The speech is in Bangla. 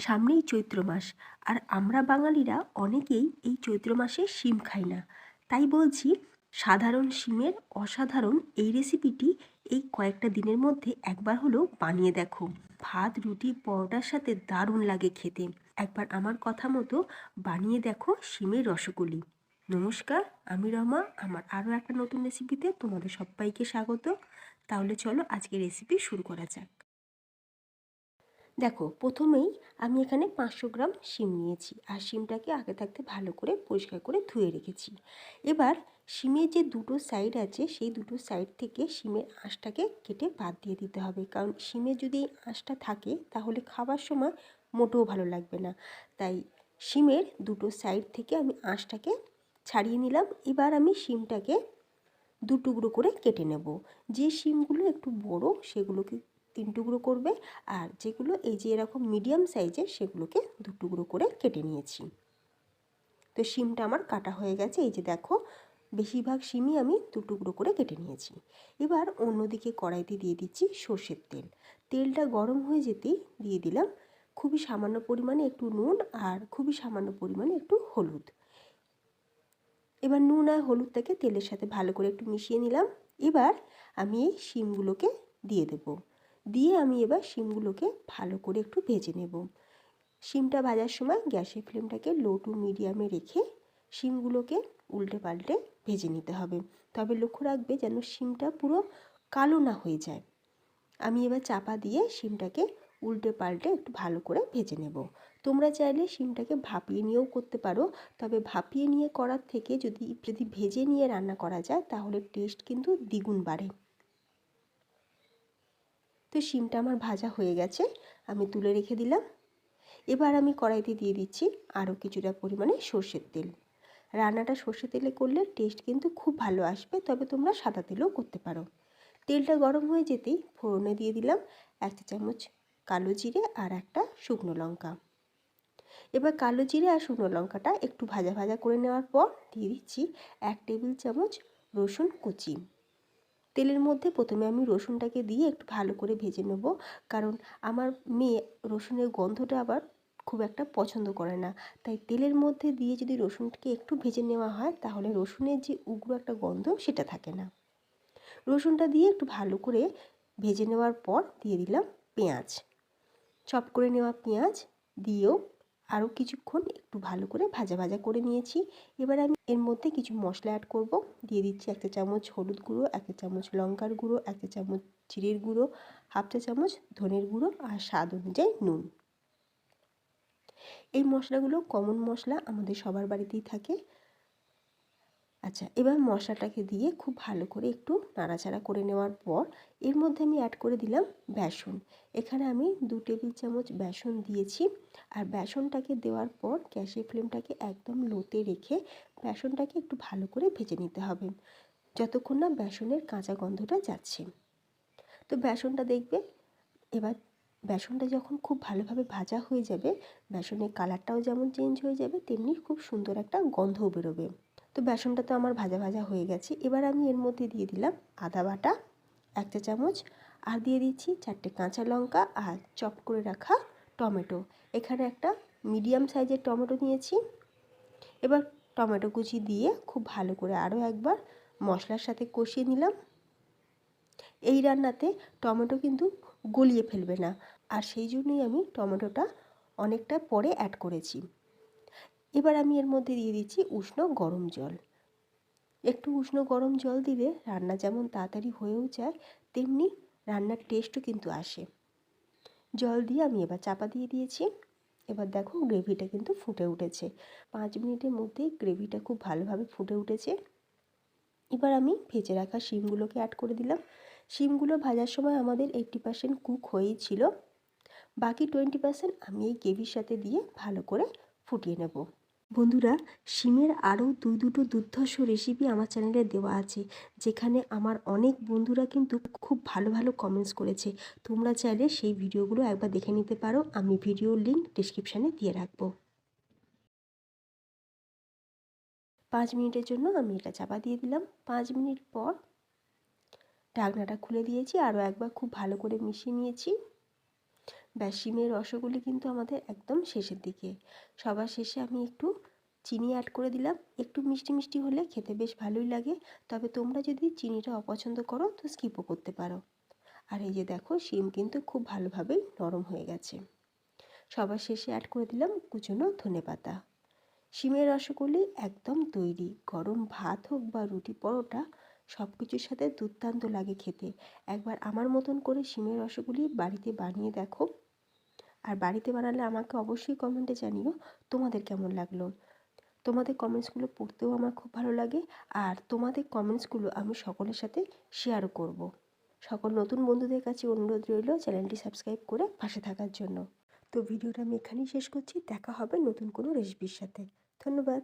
সামনেই চৈত্র মাস। আর আমরা বাঙালিরা অনেকেই এই চৈত্র মাসে শিম খাই না। তাই বলছি, সাধারণ শিমের অসাধারণ এই রেসিপিটি এই কয়েকটা দিনের মধ্যে একবার হলেও বানিয়ে দেখো। ভাত, রুটি, পরোটার সাথে দারুণ লাগে খেতে। একবার আমার কথা মতো বানিয়ে দেখো শিমের রসগোল্লি। নমস্কার, আমি রমা। আমার আরও একটা নতুন রেসিপিতে তোমাদের সবাইকে স্বাগত। তাহলে চলো আজকে রেসিপি শুরু করা যাক। দেখো, প্রথমেই আমি এখানে পাঁচশো গ্রাম শিম নিয়েছি আর শিমটাকে আগে থাকতে ভালো করে পরিষ্কার করে ধুয়ে রেখেছি। এবার শিমের যে দুটো সাইড আছে, সেই দুটো সাইড থেকে শিমের আঁশটাকে কেটে বাদ দিয়ে দিতে হবে। কারণ শিমের যদি আঁশটা থাকে, তাহলে খাবার সময় মোটেও ভালো লাগবে না। তাই শিমের দুটো সাইড থেকে আমি আঁশটাকে ছাড়িয়ে নিলাম। এবার আমি শিমটাকে দু টুকরো করে কেটে নেব। যে শিমগুলো একটু বড়, সেগুলোকে তিন টুকরো করবে। আর যেগুলো এই যে এরকম মিডিয়াম সাইজের সেগুলোকে দু টুকরো করে কেটে নিয়েছি। তো শিমটা আমার কাটা হয়ে গেছে। এই যে দেখো, বেশিরভাগ শিমই আমি দু টুকরো করে কেটে নিয়েছি। এবার অন্যদিকে কড়াইতে দিয়ে দিচ্ছি সর্ষের তেল। তেলটা গরম হয়ে যেতেই দিয়ে দিলাম খুবই সামান্য পরিমাণে একটু নুন আর খুবই সামান্য পরিমাণে একটু হলুদ। এবার নুন আর হলুদটাকে তেলের সাথে ভালো করে একটু মিশিয়ে নিলাম। এবার আমি এই শিমগুলোকে দিয়ে দেবো। দিয়ে আমি এবার শিমগুলোকে ভালো করে একটু ভেজে নেব। শিমটা ভাজার সময় গ্যাসের ফ্লেমটাকে লো টু মিডিয়ামে রেখে শিমগুলোকে উল্টে পাল্টে ভেজে নিতে হবে। তবে লক্ষ্য রাখবে যেন শিমটা পুরো কালো না হয়ে যায়। আমি এবার চাপা দিয়ে শিমটাকে উল্টে পাল্টে একটু ভালো করে ভেজে নেব। তোমরা চাইলে শিমটাকে ভাপিয়ে নিয়েও করতে পারো। তবে ভাপিয়ে নিয়ে করার থেকে যদি যদি ভেজে নিয়ে রান্না করা যায় তাহলে টেস্ট কিন্তু দ্বিগুণ বাড়ে। তো শিমটা আমার ভাজা হয়ে গেছে, আমি তুলে রেখে দিলাম। এবার আমি কড়াইতে দিয়ে দিচ্ছি আরও কিছুটা পরিমাণে সর্ষের তেল। রান্নাটা সর্ষে তেলে করলে টেস্ট কিন্তু খুব ভালো আসবে, তবে তোমরা সাদা তেলেও করতে পারো। তেলটা গরম হয়ে যেতেই ফোড়নে দিয়ে দিলাম এক চা চামচ কালো জিরে আর একটা শুকনো লঙ্কা। এবার কালো জিরে আর শুকনো লঙ্কাটা একটু ভাজা ভাজা করে নেওয়ার পর দিয়ে দিচ্ছি এক টেবিল চামচ রসুন কুচি। তেলের মধ্যে প্রথমে আমি রসুনটাকে দিয়ে একটু ভালো করে ভেজে নেব। কারণ আমার মেয়ে রসুনের গন্ধটা আবার খুব একটা পছন্দ করে না। তাই তেলের মধ্যে দিয়ে যদি রসুনটাকে একটু ভেজে নেওয়া হয়, তাহলে রসুনের যে উগ্র একটা গন্ধ সেটা থাকে না। রসুনটা দিয়ে একটু ভালো করে ভেজে নেওয়ার পর দিয়ে দিলাম পেঁয়াজ। চপ করে নেওয়া পেঁয়াজ দিয়েও আরও কিছুক্ষণ একটু ভালো করে ভাজা ভাজা করে নিয়েছি। এবার আমি এর মধ্যে কিছু মশলা অ্যাড করব। দিয়ে দিচ্ছি একটা চামচ হলুদ গুঁড়ো একটা চামচ লঙ্কার গুঁড়ো একটা চামচ জিরের গুঁড়ো, হাফ চা চামচ ধনের গুঁড়ো আর স্বাদ অনুযায়ী নুন। এই মশলাগুলো কমন মশলা আমাদের সবার বাড়িতেই থাকে। আচ্ছা এবার মশলাটাকে দিয়ে খুব ভালো করে একটু নাড়াচাড়া করে নেওয়ার পর এর মধ্যে আমি অ্যাড করে দিলাম বেসন। এখানে আমি দু টেবিল চামচ বেসন দিয়েছি আর বেসনটাকে দেওয়ার পর গ্যাসের ফ্লেমটাকে একদম লোতে রেখে বেসনটাকে একটু ভালো করে ভেজে নিতে হবে, যতক্ষণ না বেসনের কাঁচা গন্ধটা যাচ্ছে। তো বেসনটা দেখবে, এবার বেসনটা যখন খুব ভালোভাবে ভাজা হয়ে যাবে, বেসনের কালারটাও যেমন চেঞ্জ হয়ে যাবে, তেমনি খুব সুন্দর একটা গন্ধও বেরোবে। তো বেসনটা তো আমার ভাজা ভাজা হয়ে গেছে। এবার আমি এর মধ্যে দিয়ে দিলাম আদা বাটা এক চা চামচ, আর দিয়ে দিচ্ছি চারটে কাঁচা লঙ্কা আর চপ করে রাখা টমেটো। এখানে একটা মিডিয়াম সাইজের টমেটো নিয়েছি। এবার টমেটো কুচি দিয়ে খুব ভালো করে আরও একবার মশলার সাথে কষিয়ে নিলাম। এই রান্নাতে টমেটো কিন্তু গলিয়ে ফেলবে না। আর সেই জন্যই আমি টমেটোটা অনেকটা পরে অ্যাড করেছি। এবার আমি এর মধ্যে দিয়ে দিচ্ছি উষ্ণ গরম জল। একটু উষ্ণ গরম জল দিলে রান্না যেমন তাড়াতাড়ি হয়েও যায়, তেমনি রান্নার টেস্টও কিন্তু আসে। জল দিয়ে আমি এবার চাপা দিয়ে দিয়েছি। এবার দেখো গ্রেভিটা কিন্তু ফুটে উঠেছে। পাঁচ মিনিটের মধ্যেই গ্রেভিটা খুব ভালোভাবে ফুটে উঠেছে। এবার আমি ভেজে রাখা শিমগুলোকে অ্যাড করে দিলাম। শিমগুলো ভাজার সময় আমাদের এইটটি পার্সেন্ট কুক হয়েই ছিল বাকি টোয়েন্টি পার্সেন্ট আমি এই গ্রেভির সাথে দিয়ে ভালো করে ফুটিয়ে নেব। বন্ধুরা, শিমের আরও দুই দুটো দুর্ধর্ষ রেসিপি আমার চ্যানেলে দেওয়া আছে, যেখানে আমার অনেক বন্ধুরা কিন্তু খুব ভালো ভালো কমেন্টস করেছে। তোমরা চাইলে সেই ভিডিওগুলো একবার দেখে নিতে পারো, আমি ভিডিওর লিঙ্ক ডিসক্রিপশানে দিয়ে রাখব। পাঁচ মিনিটের জন্য আমি এটা চাপা দিয়ে দিলাম। পাঁচ মিনিট পর ঢাকনাটা খুলে দিয়েছি, আরও একবার খুব ভালো করে মিশিয়ে নিয়েছি। ব্যাস শিমের রসগুলি কিন্তু আমাদের একদম শেষের দিকে। সবার শেষে আমি একটু চিনি অ্যাড করে দিলাম। একটু মিষ্টি মিষ্টি হলে খেতে বেশ ভালোই লাগে। তবে তোমরা যদি চিনিটা অপছন্দ করো তো স্কিপও করতে পারো। আর এই যে দেখো, শিম কিন্তু খুব ভালোভাবেই নরম হয়ে গেছে। সবার শেষে অ্যাড করে দিলাম কুচনো ধনে পাতা। শিমের রসগোল্লি একদম তৈরি। গরম ভাত হোক বা রুটি পরোটা সব কিছুর সাথে দুর্দান্ত লাগে খেতে। একবার আমার মতন করে সিমের রসগুলি বাড়িতে বানিয়ে দেখো। আর বাড়িতে বানালে আমাকে অবশ্যই কমেন্টে জানিও তোমাদের কেমন লাগল। তোমাদের কমেন্টসগুলো পড়তেও আমার খুব ভালো লাগে আর তোমাদের কমেন্টসগুলো আমি সকলের সাথে শেয়ার করব। সকল নতুন বন্ধুদের কাছে অনুরোধ রইল চ্যানেলটি সাবস্ক্রাইব করে পাশে থাকার জন্য। তো ভিডিওটা আমি এখানেই শেষ করছি। দেখা হবে নতুন কোনো রেসিপির সাথে। ধন্যবাদ।